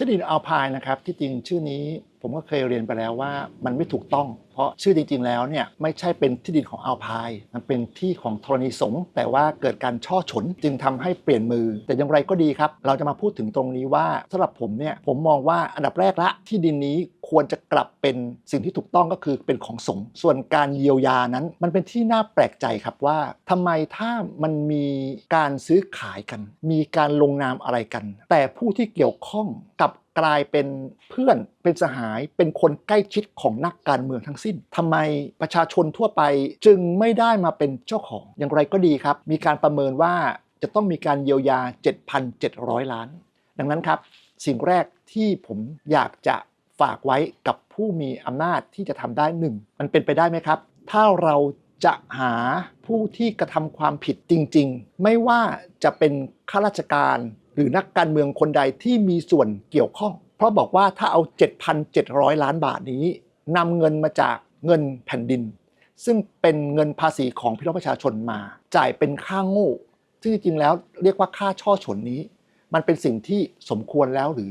ที่ดินอัลพายนะครับที่จริงชื่อนี้ผมก็เคยเรียนไปแล้วว่ามันไม่ถูกต้อง เพราะชื่อจริง ๆ แล้วเนี่ยไม่ใช่เป็นที่ดินของอัลพาย มันเป็นที่ของธรณีสงฆ์แต่ว่าเกิดการช่อฉนจึงทำให้เปลี่ยนมือ แต่อย่างไรก็ดีครับ เราจะมาพูดถึงตรงนี้ว่าสำหรับผมเนี่ยผมมองว่าอันดับแรกละที่ดินนี้ ควรจะกลับเป็นสิ่งที่ถูกต้องก็คือเป็นของสงฆ์ส่วนการเยียวยานั้น มันเป็นที่น่าแปลกใจครับว่าทำไมถ้ามันมีการซื้อขายกัน มีการลงนามอะไรกัน แต่ผู้ที่เกี่ยวข้องกลับกลายเป็นเพื่อนเป็นสหายเป็นคนใกล้ชิดของนักการเมืองทั้งสิ้นทำไมประชาชนทั่วไปจึงไม่ได้มาเป็นเจ้าของอย่างไรก็ดีครับ มีการประเมินว่าจะต้องมีการเยียวยา 7,700 ล้าน ดังนั้นครับ สิ่งแรกที่ผมอยากจะ ฝากไว้กับผู้มีอำนาจที่จะทำได้หนึ่งมันเป็นไปได้ไหมครับ ถ้าเราจะหาผู้ที่กระทำความผิดจริง ๆ ไม่ว่าจะเป็นข้าราชการหรือนักการเมืองคนใดที่มีส่วนเกี่ยวข้อง เพราะบอกว่าถ้าเอา 7,700 ล้านบาทนี้นำเงินมาจากเงินแผ่นดิน ซึ่งเป็นเงินภาษีของพี่น้องประชาชนมา จ่ายเป็นค่าโง่ ซึ่งจริงๆแล้วเรียกว่าค่าช่อฉนนี้ มันเป็นสิ่งที่สมควรแล้วหรือ